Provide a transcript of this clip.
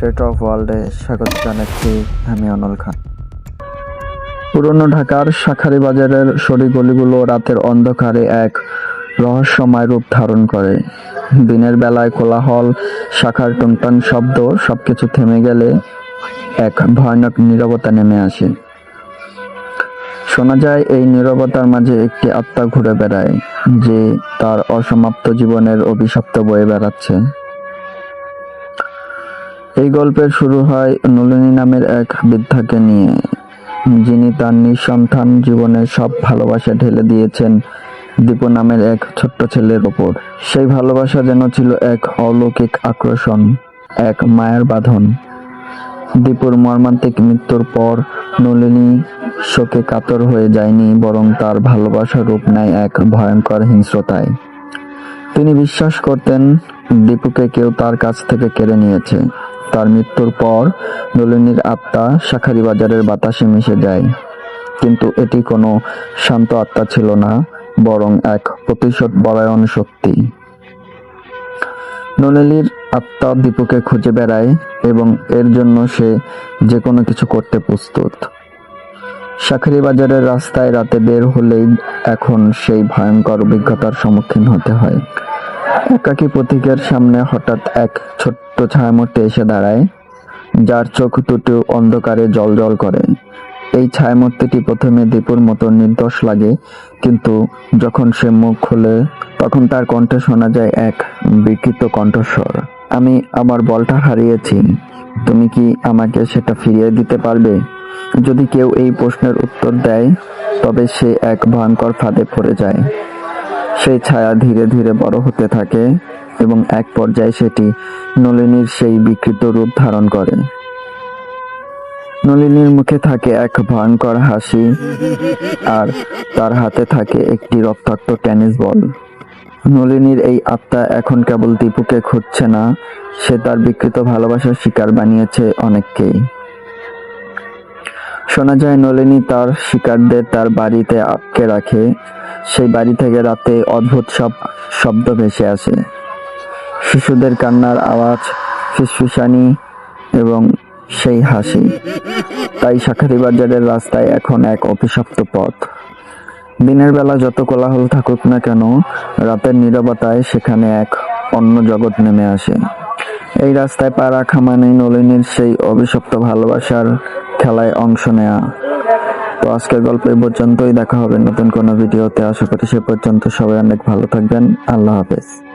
State of ওয়ার্ল্ডে স্বাগত জানাচ্ছি আমি অনল খান। পুরনো ঢাকার শাখারি বাজারের সরি গলিগুলো রাতের অন্ধকারে এক রহস্যময় রূপ ধারণ করে। দিনের বেলায় কোলাহল, শাখার টুনটান শব্দ সবকিছু থেমে গেলে এক ভয়ানক নীরবতা নেমে আসে। শোনা যায় এই নীরবতার মাঝে একটি আত্মা ঘুরে বেড়ায়, যে তার অসমাপ্ত জীবনের অভিশপ্ত বয়ে বেড়াচ্ছে। এই গল্পের শুরু হয় নলিনী নামের এক বৃদ্ধাকে নিয়ে। যিনি তার নিঃসন্তান জীবনের সব ভালোবাসা ঢেলে দিয়েছেন দীপু নামের এক ছোট্ট ছেলের ওপর। সেই ভালোবাসা যেন ছিল এক অলৌকিক আকর্ষণ, এক মায়ের বাঁধন। দীপুর মর্মান্তিক মৃত্যুর পর নলিনী শোকে কাতর হয়ে যায়নি, বরং তার ভালোবাসার রূপ নেয় এক ভয়ঙ্কর হিংস্রতায়। তিনি বিশ্বাস করতেন দীপুকে কেউ তার কাছ থেকে কেড়ে নিয়েছে। তার মৃত্যুর পর নলিনীর আত্মা শাখারি বাজারের বাতাসে মিশে যায়। কিন্তু এটি কোনো শান্ত আত্মা ছিল না, বরং এক প্রতিশোধ বরায়ন শক্তি। নলিনীর আত্মা দীপুকে খুঁজে বেড়ায় এবং এর জন্য সে যে কোনো কিছু করতে প্রস্তুত। শাখারি বাজারের রাস্তায় রাতে বের হলেই এখন সেই ভয়ঙ্কর অভিজ্ঞতার সম্মুখীন হতে হয়। একাকী প্রতীকের সামনে হঠাৎ এক ছোট্ট ছায়ামূর্তি এসে দাঁড়ায়, যার চোখ দুটো অন্ধকারে জল করে। এই ছায়ামূর্তিটি প্রথমে দীপুর মতো নির্দোষ লাগে, কিন্তু যখন সে মুখ খোলে, তখন তার কণ্ঠে শোনা যায় এক বিকৃত কণ্ঠস্বর। আমি আমার বলটা হারিয়েছি, তুমি কি আমাকে সেটা ফিরিয়ে দিতে পারবে? যদি কেউ এই প্রশ্নের উত্তর দেয়, তবে সে এক ভয়ঙ্কর ফাঁদে পড়ে যায়। সেই ছায়া ধীরে ধীরে বড় হতে থাকে এবং এক পর্যায়ে সেটি নলিনীর সেই বিকৃত রূপ ধারণ করে। নলিনীর মুখে থাকে এক ভয়ঙ্কর হাসি আর তার হাতে থাকে একটি রক্তাক্ত টেনিস বল। নলিনীর এই আত্মা এখন কেবল দীপুকে খুঁজছে না, সে তার বিকৃত ভালোবাসার শিকার বানিয়েছে অনেককেই। শোনা যায়, নলিনী তার শিকারদের তার বাড়িতে আটকে রাখে। সেই বাড়ি থেকে রাতে অদ্ভুত সব শব্দ ভেসে আসে। শিশুদের কান্নার আওয়াজ, ফিসফিসানি এবং সেই হাসি। তাই শাখারি বাজারের রাস্তায় এখন এক অভিশপ্ত পথ। দিনের বেলা যত কোলাহল থাকুক না কেন, রাতের নীরবতায় সেখানে এক অন্য জগৎ নেমে আসে। এই রাস্তায় পা রাখা নলিনীর সেই অভিশপ্ত ভালোবাসার খেলায় অংশ নেয়া। তো আজকের গল্প এই পর্যন্তই। দেখা হবে নতুন কোনো ভিডিওতে। আশা করি সে পর্যন্ত সবাই অনেক ভালো থাকবেন। আল্লাহ হাফেজ।